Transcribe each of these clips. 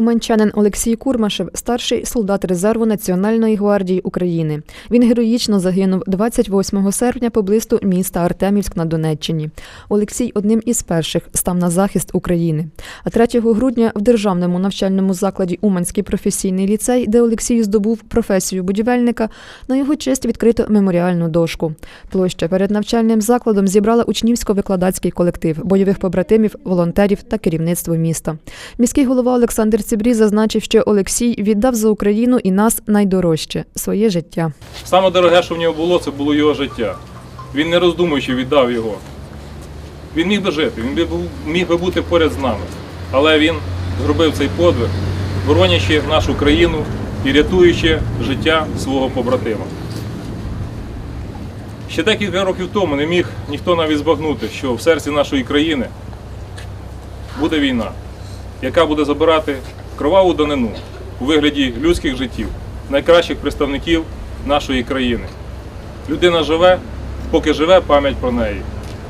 Уманчанин Олексій Курмашев старший солдат резерву Національної гвардії України. Він героїчно загинув 28 серпня поблизу міста Артемівськ на Донеччині. Олексій одним із перших став на захист України. А 3 грудня в державному навчальному закладі Уманський професійний ліцей, де Олексій здобув професію будівельника, на його честь відкрито меморіальну дошку. Площа перед навчальним закладом зібрала учнівсько-викладацький колектив, бойових побратимів, волонтерів та керівництво міста. Міський голова Олександр Цибрій зазначив, що Олексій віддав за Україну і нас найдорожче своє життя. Саме дороге, що в нього було, це було його життя. Він не роздумуючи віддав його. Він міг би жити, він міг би бути поряд з нами. Але він зробив цей подвиг, боронячи нашу країну і рятуючи життя свого побратима. Ще декілька років тому не міг ніхто навіть збагнути, що в серці нашої країни буде війна, яка буде забирати кроваву данину у вигляді людських життів, найкращих представників нашої країни. Людина живе, поки живе пам'ять про неї.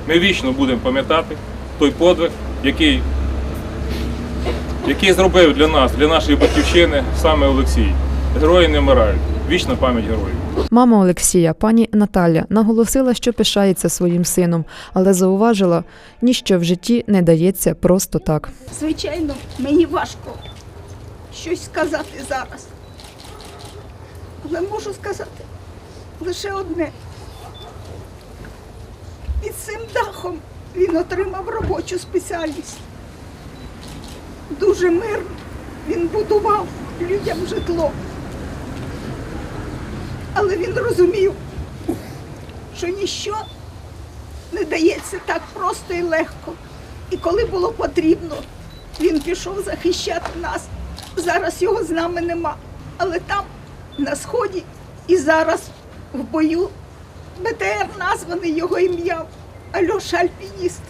Ми вічно будемо пам'ятати той подвиг, який, який зробив для нас, для нашої батьківщини саме Олексій. Герої не вмирають. Вічна пам'ять героїв. Мама Олексія, пані Наталя, наголосила, що пишається своїм сином, але зауважила, ніщо в житті не дається просто так. Звичайно, мені важко щось сказати зараз. Але можу сказати лише одне. Під цим дахом він отримав робочу спеціальність. Дуже мирно він будував людям житло. Але він розумів, що ніщо не дається так просто і легко. І коли було потрібно, він пішов захищати нас. Зараз його з нами нема. Але там, на сході, і зараз в бою БТР названий його ім'ям Альоша Альпініст.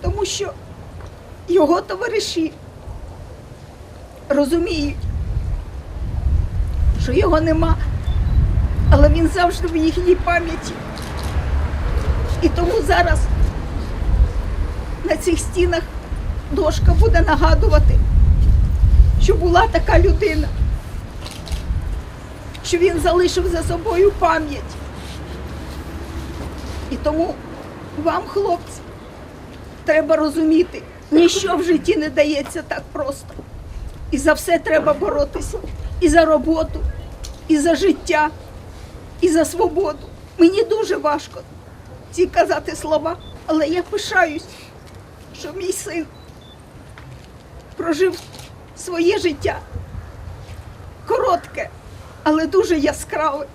Тому що його товариші розуміють, що його нема, але він завжди в їхній пам'яті. І тому зараз на цих стінах дошка буде нагадувати, що була така людина, що він залишив за собою пам'ять. І тому вам, хлопці, треба розуміти, ніщо в житті не дається так просто. І за все треба боротися. І за роботу, і за життя, і за свободу. Мені дуже важко ці казати слова, але я пишаюсь, що мій син прожив своє життя коротке, але дуже яскраве.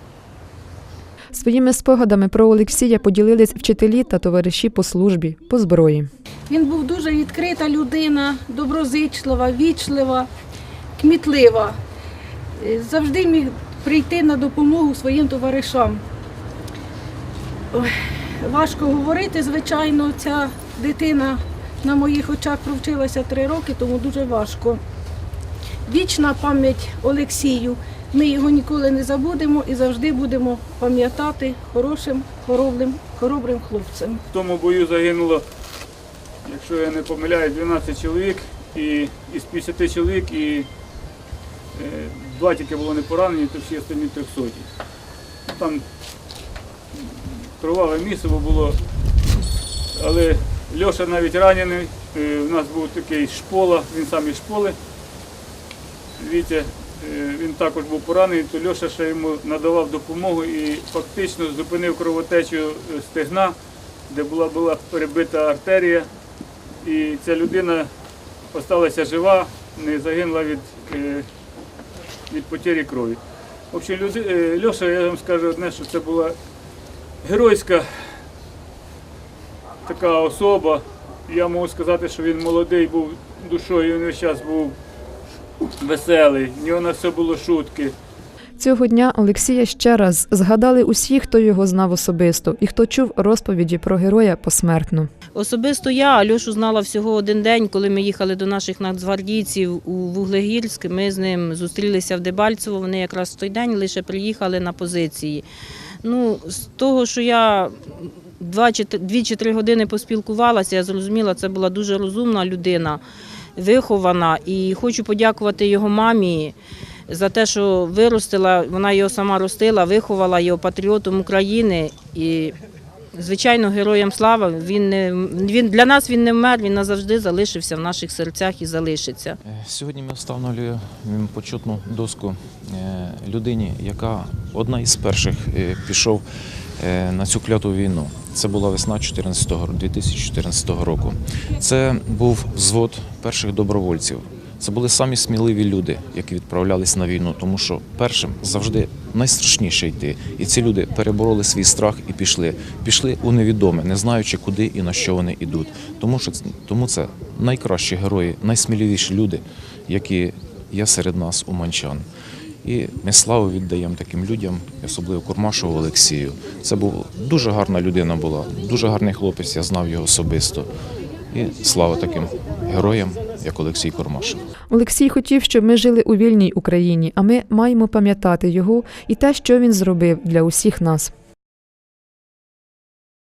Своїми спогадами про Олексія поділились вчителі та товариші по службі, по зброї. Він був дуже відкрита людина, доброзичлива, вічлива, кмітлива. Е, Завжди міг прийти на допомогу своїм товаришам. Ой, важко говорити, звичайно, ця дитина на моїх очах провчилася три роки, тому дуже важко. Вічна пам'ять Олексію. Ми його ніколи не забудемо і завжди будемо пам'ятати хорошим, хоробрим, хоробрим хлопцем. В тому бою загинуло, якщо я не помиляю, 12 чоловік, і із 50 чоловік і е, два тільки було не поранені, то всі останні 300. Там кроваве місиво було, але Льоша навіть ранений. Е, У нас був такий шпола, він сам із шполи. Вітя, е, він також був поранений, то Льоша ще йому надавав допомогу і фактично зупинив кровотечу е, стегна, де була, була перебита артерія. І ця людина залишилася жива, не загинула від, е, від потері крові. В общем, Льоша, я вам скажу одне, що це була геройська така особа. Я можу сказати, що він молодий був душою, він весь час був веселий, в нього на все було шутки. Цього дня Олексія ще раз згадали усі, хто його знав особисто і хто чув розповіді про героя посмертно. Особисто я Альошу знала всього один день, коли ми їхали до наших нацгвардійців у Вуглегірськ. Ми з ним зустрілися в Дебальцево. Вони якраз в той день лише приїхали на позиції. Ну, з того, що я два чи т- дві чи три години поспілкувалася, я зрозуміла, це була дуже розумна людина. Вихована. І хочу подякувати його мамі за те, що виростила, вона його сама ростила, виховала його патріотом України. І, звичайно, героям слава. Він, не, він, для нас він не вмер, він назавжди залишився в наших серцях і залишиться. Е, Сьогодні ми встановлюємо м, почетну доску е, людині, яка одна із перших е, пішов на цю кляту війну. Це була весна 14 го 2014 року. Це був взвод перших добровольців. Це були самі сміливі люди, які відправлялись на війну, тому що першим завжди найстрашніше йти. І ці люди перебороли свій страх і пішли. Пішли у невідоме, не знаючи, куди і на що вони йдуть. Тому що тому це найкращі герої, найсміливіші люди, які є серед нас у Манчан. І ми славу віддаємо таким людям, особливо Курмашову Олексію. Це був дуже гарна людина була, дуже гарний хлопець, я знав його особисто. І слава таким героям, як Олексій Курмашев. Олексій хотів, щоб ми жили у вільній Україні, а ми маємо пам'ятати його і те, що він зробив для усіх нас.